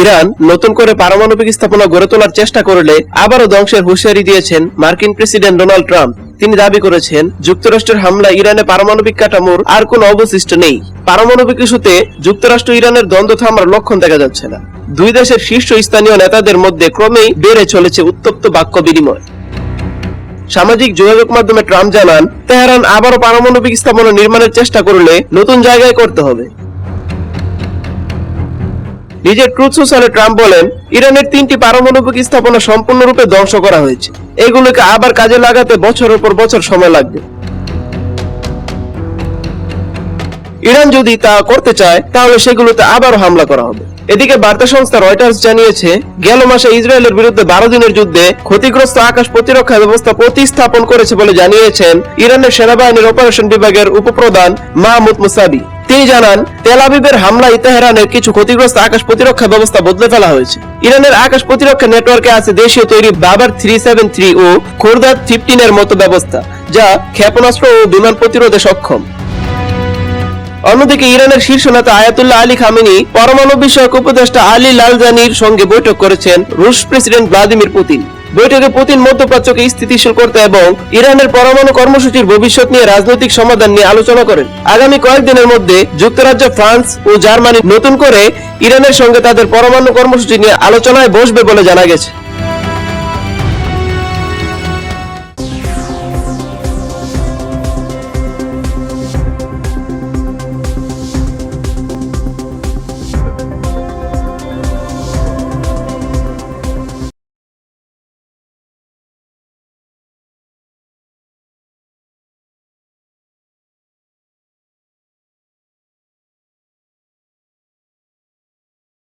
Iran নতুন করে পারমাণবিক স্থাপনা গড়ে তোলার চেষ্টা করলে আবারও ধ্বংসের হুঁশিয়ারি দিয়েছেন মার্কিন প্রেসিডেন্ট ডোনাল্ড ট্রাম্প। তিনি দাবি করেছেন, যুক্তরাষ্ট্রের হামলা ইরানে পারমাণবিক কাঠামোর আর কোনো অবশিষ্ট নেই। পারমাণবিক ইস্যুতে যুক্তরাষ্ট্র ইরানের দ্বন্দ্ব থামার লক্ষণ দেখা যাচ্ছে না। দুই দেশের শীর্ষ স্থানীয় নেতাদের মধ্যে ক্রমেই বেড়ে চলেছে উত্তপ্ত বাক্য বিনিময়। সামাজিক যোগাযোগ মাধ্যমে ট্রাম্প জানান, তেহরান আবারও পারমাণবিক স্থাপনা নির্মাণের চেষ্টা করলে নতুন জায়গায় করতে হবে। নিজের ট্রুথ সোশ্যালে ট্রাম্প বলেন, ইরানের তিনটি পারমাণবিক স্থাপনা সম্পূর্ণরূপে ধ্বংস করা হয়েছে। এগুলোকে আবার কাজে লাগাতে বছরের পর বছর সময় লাগবে। ইরান যদি তা করতে চায়, তাহলে সেগুলোতে আবারও হামলা করা হবে। এদিকে বার্তা সংস্থা রয়টার্স জানিয়েছে, গেল মাসে ইসরায়েলের বিরুদ্ধে বারো দিনের যুদ্ধে ক্ষতিগ্রস্ত আকাশ প্রতিরক্ষা ব্যবস্থা প্রতিস্থাপন করেছে বলে জানিয়েছেন ইরানের সেনাবাহিনীর অপারেশন বিভাগের উপপ্রধান মাহমুদ মুসাবি। তিনি জানান, তেল আবিবের হামলায় তেহরানের কিছু ক্ষতিগ্রস্ত আকাশ প্রতিরক্ষা ব্যবস্থা বদলে ফেলা হয়েছে। ইরানের আকাশ প্রতিরক্ষা নেটওয়ার্কে আছে দেশীয় তৈরি বাবার থ্রি সেভেন থ্রি ও খোরদার ফিফটিন এর মতো ব্যবস্থা, যা ক্ষেপণাস্ত্র ও বিমান প্রতিরোধে সক্ষম। অন্যদিকে ইরানের শীর্ষ নেতা আয়াতুল্লাহ আলী খামেনি, পরমাণু বিষয়ক উপদেষ্টা আলী লালজানির সঙ্গে বৈঠক করেছেন রুশ প্রেসিডেন্ট ভ্লাদিমির পুতিন। বৈঠকে পুতিন মধ্যপ্রাচ্যকে স্থিতিশীল করতে এবং ইরানের পরমাণু কর্মসূচির ভবিষ্যৎ নিয়ে রাজনৈতিক সমাধান নিয়ে আলোচনা করেন। আগামী কয়েকদিনের মধ্যে যুক্তরাজ্য, ফ্রান্স ও জার্মানি নতুন করে ইরানের সঙ্গে তাদের পরমাণু কর্মসূচি নিয়ে আলোচনায় বসবে বলে জানা গেছে।